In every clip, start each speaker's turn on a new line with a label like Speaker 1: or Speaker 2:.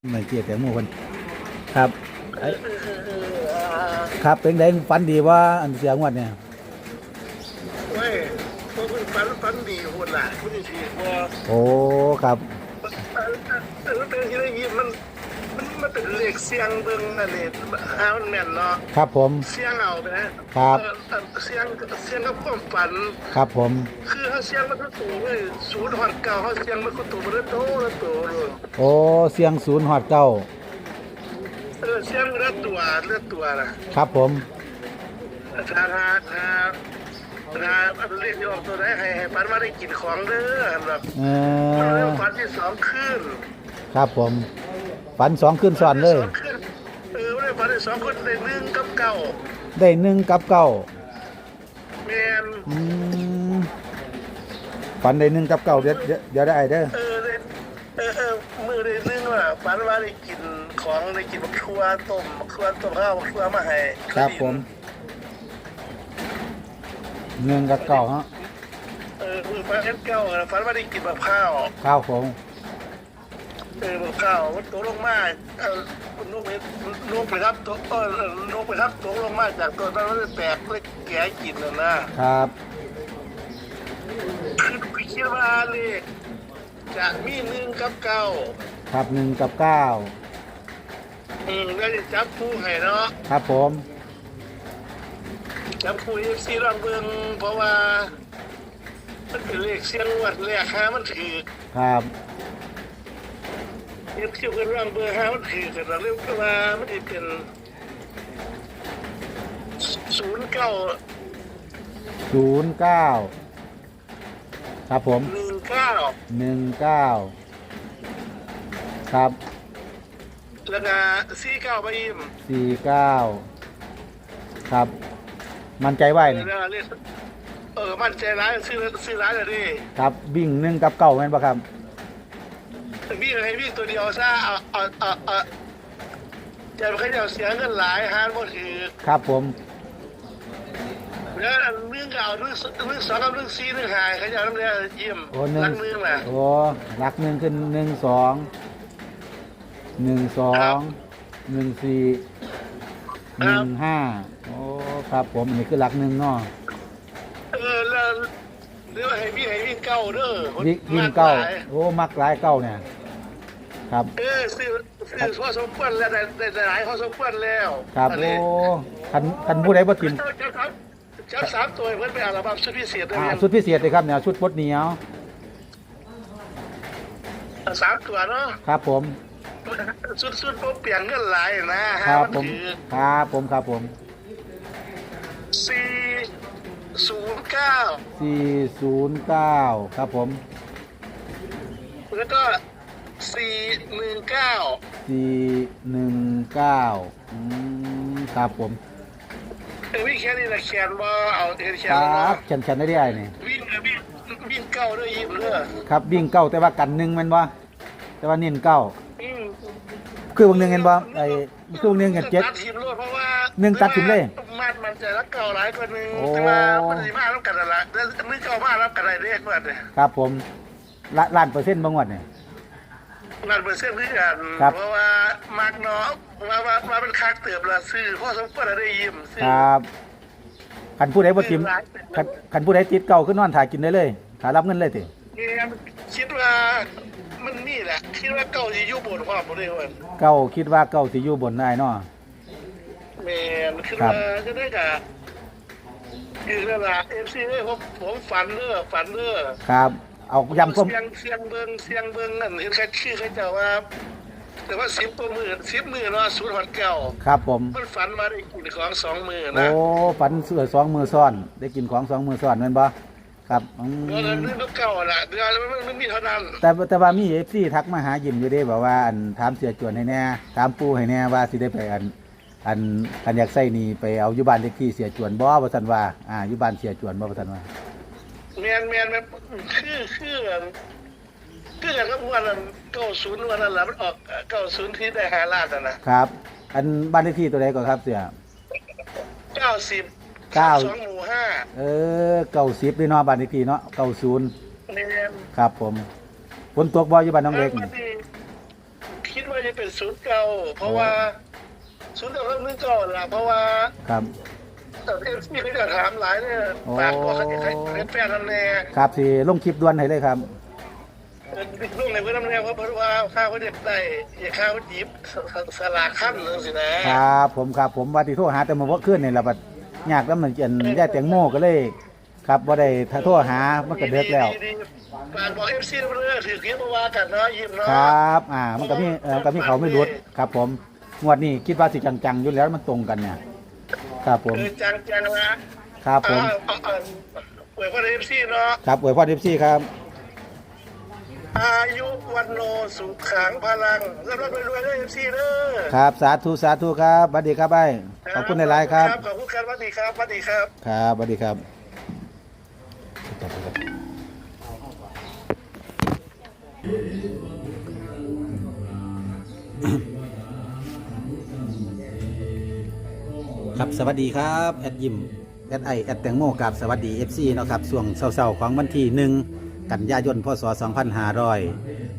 Speaker 1: ไม่เกียดแต่หมู่คนครับไอ้ครับเป็นไดฝันดีว่าอันเสียงวดเนี่ย
Speaker 2: เว้ยพวกคุณฝันฝันดีหุ่นล่ะคุณดีว่า
Speaker 1: โอ้ครับ
Speaker 2: เออเป็นที่ได้ยินมัน มันมันเป็นเลขเสียงเบิ่งอันนี้หามันแม่นเนาะ
Speaker 1: ครับผม
Speaker 2: เสียงเอาไปนะครับ เออเออเสียงเสียงกับความฝัน
Speaker 1: ครับผม
Speaker 2: คือเขาเสียงมันก็ตัวเว้ยศูนย์หอนเก่าเขาเสียงมันก็ตัวมันโตแล้วโตเลย
Speaker 1: โอ้เสียงศูนย์หอดเก้า
Speaker 2: เออเสียงเลือดตัวเลือดตัวนะครับ
Speaker 1: ผม
Speaker 2: ถ้าถ้าถ้าถ้าอันเรียกที่ออกตัวได้ให้ให้ฝันว่าได้กินของเด้อแบบ
Speaker 1: เอ
Speaker 2: เรื่
Speaker 1: อ
Speaker 2: องฝันที่สองขึ้น
Speaker 1: ครับผม ฝันสองขึ้นซ้อนเลย
Speaker 2: สองขึ้นเออไม่ได้ฝันได้สองคนได้หนึ่งกับเก่า
Speaker 1: ได้หนึ่งกับเก้า
Speaker 2: แมน
Speaker 1: อืมฝันได้หนึ่งกับเก้าเดี๋ยวเดี๋ยวเดี๋ยวได้เด้อ
Speaker 2: เออได้เออเออมือได้หนึ่งว่ะฝันว่าได้กินของได้กินบักทัวต้มบักทัวต้มข้าวบักทัวมาให้
Speaker 1: ครับผมหนึ่งกับเก้าฮะ
Speaker 2: เออมือฝันเก่าอะฝันว่าได้กินบักข้าว
Speaker 1: ข้าวผม
Speaker 2: เออบักข้าวมันตกลงมาเออลูกไปลูกไปรับตัวเออลูกไปรับตกลงมาจากต้นมันได้แตกเลยแก่กินน่ะนะครับคือคิดว่าเลขจะมีหนึ่งกับเก้า
Speaker 1: ครับหนึ่งกับเก้า
Speaker 2: อืมแล้วจะจับคู่ให้เนาะ
Speaker 1: ครับผม
Speaker 2: จับคู่เอฟซีลองเบิ่งเพราะว่า มันเป็นเลขเสียงวัดแรกหามันถือ
Speaker 1: ครับ
Speaker 2: เอฟซีเพิ่นลองเบิ่งหามันถือกันแล้วเรียกว่ามันสิเป็นศูนย์เก้า
Speaker 1: ศูนย์เก้าครับผม
Speaker 2: หนึ่งเก้า
Speaker 1: หนึ่งเก้าครับ
Speaker 2: แล้วก็สี่เก้าไปอิ่ม
Speaker 1: สี่เก้าครับ มันใจไหวนี่
Speaker 2: ยเออ มันใจร้ายซื้อซื้อร้ายเลยดิ
Speaker 1: ครับวิ่งหนึ่งกับเก้าแม่นปะครับ
Speaker 2: วิ่งให้วิ่งตัวเดียวซะเอาเอาเอาเอาอย่าไปให้เดี๋ยวเสียเงินหลายหาบ่ถือ
Speaker 1: ครับผม
Speaker 2: แล้วเรื่องเก่าเรื่องเรื่องสองกับเรื่องสี่เรื่องหายเขาจะทำเรื่องเยี่ยม
Speaker 1: โอ้หนึ่ง
Speaker 2: รักเรื่องน่ะ
Speaker 1: โอ้รักหนึ่งขึ้นหนึ่งสองหนึ่งสองหนึ่งสี่หนึ่งห้าโอ้ครับผมอันนี้คือรักหนึ่งเนาะ
Speaker 2: เออแล้วเรื่องให้วิ่งให้วิ่งเก้าเด้อ
Speaker 1: วิ่งวิ่งเก้า
Speaker 2: หลย
Speaker 1: โอ้ มักหลายเก้าเนี่ย ครับ
Speaker 2: เออซื้อซื้อพอสมควรแล้วได้ได้หลายพอสมควรแล้ว
Speaker 1: ครับ
Speaker 2: อัน
Speaker 1: โอ้
Speaker 2: นี้
Speaker 1: คันคันผู้ใดบ่กิน
Speaker 2: เจ้าเจ้าครับเจ้าสามตัวเพิ่นไปอัลบั้มชุดพิเศษได้
Speaker 1: อ่า
Speaker 2: ยัง
Speaker 1: ชุดพิเศษเลยครับเนี่ยชุดปดเหนียว
Speaker 2: สามตัวเนาะ
Speaker 1: ครับผม
Speaker 2: สุดสุดๆผมเปลี่ยนเงินหลายนะ
Speaker 1: ค
Speaker 2: ฮะ
Speaker 1: รับ
Speaker 2: มัน
Speaker 1: ผม
Speaker 2: ถือ
Speaker 1: ครับผม ครับผม
Speaker 2: สี่ ศูนย์เก้า
Speaker 1: สี่ศูนย์เก้าครับผม
Speaker 2: แล้วก็สี่หนึ่งเก้า
Speaker 1: สี่หนึ่งเก้าอืมครับผม
Speaker 2: เออวิ่งแค่นี้ละแคนบ่เอาเห็นแค
Speaker 1: คนร
Speaker 2: แล้วัเนาะ
Speaker 1: บฉันฉันได้ได้นี่
Speaker 2: วิ่งเออวิ่งวิ่งเก้าด้วยยิ้มเด้อ
Speaker 1: ครับวิ่งเก้าแต่ว่ากันหนึ่งแมันบ่แต่ว่าเน้นเก้า
Speaker 2: อืม
Speaker 1: คือบางหนึ่งเห็นบ่ไอ้คือบางหนึ่งเห็นเจ็ด
Speaker 2: ตัดทีมรวดเพราะว่า
Speaker 1: หนึ่งตัดทีมเลย
Speaker 2: มันมันจะรักเก่าหลายกว่าหนึง
Speaker 1: โอ้
Speaker 2: แต่ว่ามันสิมาแล้วกันนั่นละแล้วนึกเก่ามาแล้วกันได้เรียกว่าเนี่ย
Speaker 1: ครับผมละล้านเปอร์เซ็นต์บางงวดเนี่ย
Speaker 2: นั่นเป็นเส้นที่กัน
Speaker 1: ครับ
Speaker 2: เพราะว่ามักเนาะว่าว่าว่าเป็นคักเติบละซื้อพ่อสมควรจะได้ยิ้มซื้อ
Speaker 1: ครับคันผู้ใดบ่ทิมคันคันผู้ใดติดเก่าขึ้นนอนถ่ายกินได้เลยถ่ายรับเงินเลยติ
Speaker 2: เนี่ยคิดว่ามันนี่แหละคิดว่าเก่าจะอยู่บนความบ่ได้ว่า
Speaker 1: เก้าคิดว่าเก้าสิอยู่บนได้เนาะ
Speaker 2: แม่นคิด
Speaker 1: ครับ
Speaker 2: ว่าจะได้กะคือนั่นล่ะ FC เอ้ยผมผมฝันเด้อฝันเด้อ
Speaker 1: ครับ เอาย้ำความ
Speaker 2: เสียงเสียงเบิ่งเสียงเบิ่งนั่นเห็นใครชื่อเขาเจ้าว่า แต่ว่า10กว่ามื้อ10มื้อเนาะศูนย์ฮอดเก่า
Speaker 1: ครับผม
Speaker 2: มันฝันมาได้กินของสองมื้อ
Speaker 1: โอ้
Speaker 2: นะ
Speaker 1: ฝันเสือสองมือซ้อน ได้กินของสองมือซ้อนแม่นบ่ครับอื
Speaker 2: เดือน
Speaker 1: ม
Speaker 2: นึงก็เก่าล่ะเดือนมันมันมีเท่านั้น
Speaker 1: แต่แต่ว่ามี FC ทักมาหายิ้มอยู่เด้บอกว่าอันถามเสียจวนให้แน่ถามปู่ให้แน่ว่าสิได้ไปอัน อันอันอยากใส่นี่ไปเอาอยู่บ้านเลขที่เสียจวนบ่ว่าซั่นว่าอ่าอยู่บ้านเสียจวนบ่ว่าซั่นว่า
Speaker 2: แมนแมนแมนคือคือคือกันกับวันนั้นเก้าศูนย์วันนั้นแหละมันออกเก้าศูนย์ที่ได้หาล้านน่ะนะครับ
Speaker 1: อันบ้านเลขที่ตัวใดก่อนครับเสีย
Speaker 2: เก้าสิบ
Speaker 1: เก้า
Speaker 2: สองหมู่ห้า
Speaker 1: เออ90ด้วยเนาะบ้านเลขที่เนาะ90
Speaker 2: แมน
Speaker 1: ครับผมฝนตกบ่อยู่บ้านน้องเล็ก
Speaker 2: วั
Speaker 1: นี่
Speaker 2: นนี้คิดว่าจะเป็นศูนย์เก่าเพราะว่า ศูนย์เก่าเริ่มนึงก่อนละเพราะว่า
Speaker 1: ครับ
Speaker 2: แต่เอฟซีเขาจะถามหลายเนี่ย
Speaker 1: โอ้
Speaker 2: ฝากบอกให้ให้ให้แฟนทำแน่
Speaker 1: ครับสิลงคลิปด่วนให้เลยครับ
Speaker 2: เออลูกในเพื่อนทำแน่เพราะเพราะว่าข้าวเขาเด็ดได้อย่าข้าวเขาจีบสสลากขั้นเลยสินะครับ
Speaker 1: ผมครับผมว่าที่โทรหาแต่เมื่อวันขึ้นนี่แหละบัดยากแล้วมันเจนได้แตงโมก็เลย ครับบ่ได้ถ้าโทรหามันก็เดือกแล้ว
Speaker 2: ดีๆๆฝากบอกเอฟซีเรื่องถือเกียร์มาว่ากันเนาะยิ้มเนาะ
Speaker 1: ครับ อ่า มันก็มีเออมันก็มีเขาไม่รุดครับผม งวดนี้คิดว่าสิจังๆอยู่แล้วมันตรงกันเนี่ยครับผม
Speaker 2: เออจังจังๆนะครับ
Speaker 1: ผม
Speaker 2: เอาเอาเอาอวยพรเอฟซีเนาะ
Speaker 1: ครับอวยพรเอฟซีครับ
Speaker 2: อายุวันโนสุขังพลังรับรับรวยๆด้วยเอฟซีเด้อ
Speaker 1: ครับสาธุสาธุครับสวัสดีครับไอ้ขอบคุณในไลน์ครับ
Speaker 2: ขอบคุณครับสวัสดีครับสวัสดีครับ
Speaker 1: ครับสวัสดีครับ ครับสวัสดีครับแอดยิมแอดไอแอดแตงโมกับสวัสดี FC เนาะครับช่วงเศร้าๆของวันที่หนึ่งกันยายนพศ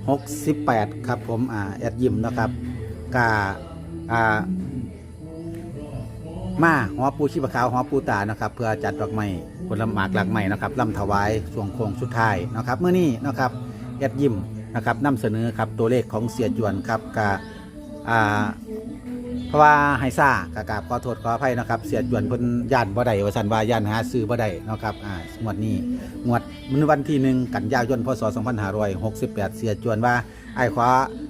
Speaker 1: 2568 ครับผมอ่าแอดยิมเนาะครับกาอ่ามาหอปูชีพขาวหอปูตานะครับเพื่อจัดดอกไม้ผลหมากหลักไม้นะครับลำถวายช่วงโค้งสุดท้ายนะครับเมื่อนี้นะครับแอดยิมนะครับนำเสนอครับตัวเลขของเสียจวนครับกาอ่า เพราะว่าไฮซ่ากะกราบขอโทษขออภัยนะครับเสียจวนเพิ่นย่านบ่ได้ว่าสันว่าย่านหาซื้อบ่ได้นะครับอ่างวดนี้งวดมื้อวันที่หนึ่งกันยายนพศ2568 เสียจวนว่าไอ้ขอ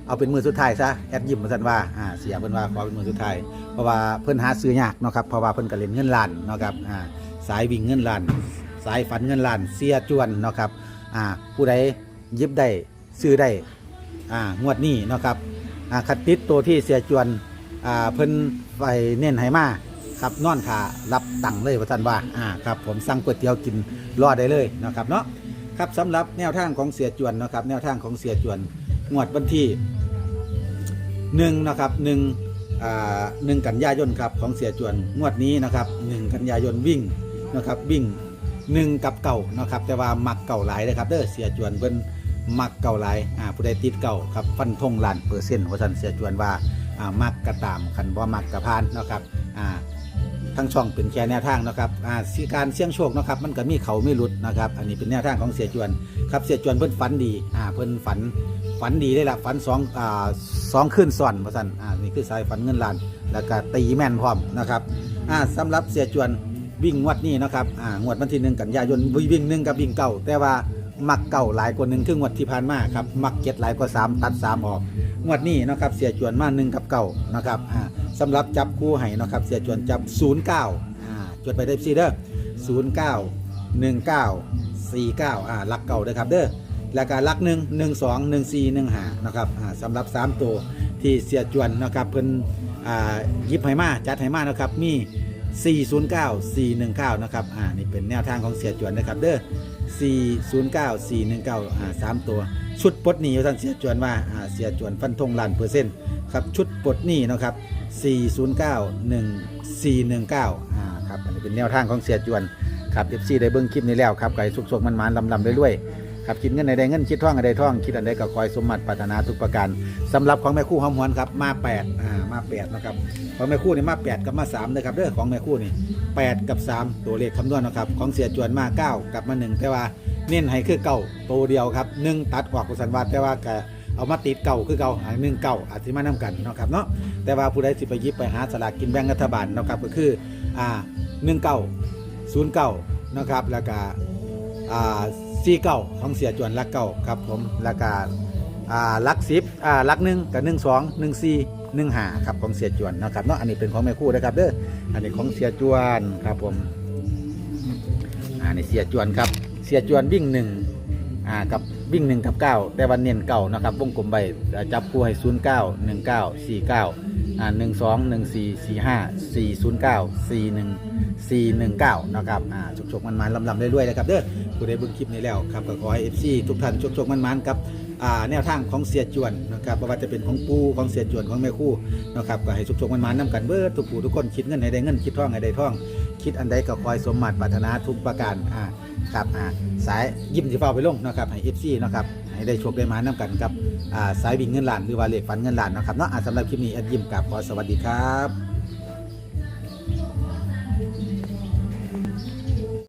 Speaker 1: เอาเป็นมือสุดท้ายซะแอดยิมว่าสันว่าอ่าเสียเพิ่นว่าขอเป็นมือสุดท้ายเพราะว่าเพิ่นหาซื้อยากเนาะครับเพราะว่าเพิ่นก็เล่นเงินล้านเนาะครับอ่าสายวิ่งเงินล้าน สายฝันเงินล้านเสียจวนเนาะครับอ่าผู้ใดยิบได้ซื้อได้อ่างวดนี้เนาะครับอ่าคัดติดตัวที่เสียจวน อ่าเพิ่นไปเน้นให้มาครับนอนขารับตังค์เลยว่าท่านว่าอ่าครับผมสั่งก๋วยเตี๋ยวกินรอดได้เลยนะครับเนาะครับสำหรับแนวทางของเสียจวนนะครับ แนวทางของเสียจวนงวดวันที่หนึ่งนะครับหนึ่งอ่าหนึ่งกันยายนครับของเสียจวนงวดนี้นะครับหนึ่งกันยายนวิ่งนะครับวิ่งหนึ่งกับเก่านะครับแต่ว่ามักเก่าหลายเลยครับเด้อเสียจวนเพิ่นมักเก่าหลายอ่าผู้ใดติดเก่าครับฟันธงล้านเปอร์เซ็นต์ว่าท่านเสียจวนว่า อ่ามักกระตามขันบ่มักกระพานเนาะครับอ่าทั้งช่องเป็นแค่แนวทางนะครับอ่าสิการเสี่ยงโชคนะครับ มันก็มีเขาไม่หลุดนะครับ อันนี้เป็นแนวทางของเสียจวนครับเสียจวนเพิ่นฝันดีอ่าเพิ่นฝันฝันดีได้ละฝันสองอ่าสองคืนซ้อนว่าท่นอ่านี่คือสายฝันเงินล้าน แล้วก็ตีแม่นพร้อมนะครับอ่าสำหรับเสียจวนวิ่งงวดนี้นะครับอ่างวดวันที่หนึ่งกันยายนวิ่งหนึ่งกับวิ่งเก่าแต่ว่ามักเก่าหลายกว่าหนึ่งคืองวดที่ผ่านมาครับมักเจ็ดหลายกว่าสามตัดสามออก งวดนี้นะครับเสียจวนมาหนึ่งกับเก่านะครับอ่าสำหรับจับคู่ให้นะครับเสียจวนจับศูนย์เก้าอ่าจดไปได้ซีเด้อศูนย์เก้าหนึ่งเก้าสี่เก้าอ่าลักเก่าเด้อครับเด้อแล้วก็ลักหนึ่งหนึ่งสองหนึ่งสี่หนึ่งหานะครับอ่าสำหรับสามตัวที่เสียจวนนะครับเพิ่นอ่ายิบไหมาจัดไหมานะครับมี 409 419 นะครับ อ่า นี่เป็นแนวทางของเสียจวนนะครับ เด้อ 409 419 อ่าสามตัว ชุดปลดหนี้ท่านเสียจวนว่าอ่าเสียจวนฟันธงล้านเปอร์เซ็นต์ครับชุดปลดหนี้นะครับ409 1419อ่าครับอันนี้เป็นแนวทางของเสียจวนครับ FC ได้เบิ่งคลิปนี้แล้วครับไก่สุกๆมันๆลำๆเรื่อยๆครับคิดเงินใดเงินคิดท่องใดท่องคิดอันใดก็คอยสมมัติปรารถนาทุกประการสำหรับของแม่คู่หอมหวนครับมา8อ่ามา8นะครับของแม่คู่นี่มา 8 กับมา3เลยครับเด้อของแม่คู่นี่8กับ 3 ตัวเลขคำนวณนะครับของเสียจวนมา 9 กับมา 1 แต่ว่า เน้นให้คือเก่าตัวเดียวครับ1ตัดออกกุศลวัตแต่ว่าก็เอามาติดเก่าคือเก่าหนึ่งเก่าอาจจะมานํกันเนาะครับเนาะแต่ว่าผู้ใดสิไปยิบไปหาสลากกินแบ่งรัฐบาลเนาะครับก็คืออ่า1เก่า0เก่านะครับแล้วก็อ่า4เก่าของเสียจวนลักเก่าครับผมแล้วก็อ่าลักสิบอ่าลักหนึ่งกับหนึ่งสองหนึ่งสี่หนึ่งหาครับของเสียจวนนะครับเนาะอันนี้เป็นของแม่คู่นะครับเด้ออันนี้ของเสียจวนครับผมอ่านี่เสียจวนครับ สียจวนวิ่งหนึ่งอ่ากับวิ่งหนึ่งกับเก้าแต่วันเน้นเก้านะครับวงกลมใบจับคู่ให้ศูนย์เก้าหนึ่งเก้าสี่เก้าอ่าหนึ่งสองหนึ่งสี่สี่ห้าสี่ศูนย์เก้าสี่หนึ่งสี่หนึ่งเก้านะครับอ่าชกๆมันๆลำๆเรื่อยๆนะครับเด้อผู้ใดเบิ่งคลิปนี้แล้วครับก็ขอให้เอฟซีทุกท่านชกๆมันๆครับอ่าแนวทางของเสียจวนนะครับบ่ว่าจะเป็นของปูของเสียจวนของแม่คู่นะครับก็ให้สุกๆมันมานํกันเบิดทุกผู้ทุกคนคิดเงินให้ได้เงินคิดท่องให้ได้ท่อง คิดอันใดก็คอยสมมาตรปรารถนาทุกประการอ่าครับอ่าสายยิ้มสีฟ้าไปลงนะครับให้ FC นะครับให้ได้โชคได้มานํกันกับอ่าสายวิ่งเงินล้านหรือว่าเลขฝันเงินล้านนะครับเนาะอ่าสำหรับคลิปนี้แอดยิมกับขอสวัสดีครับ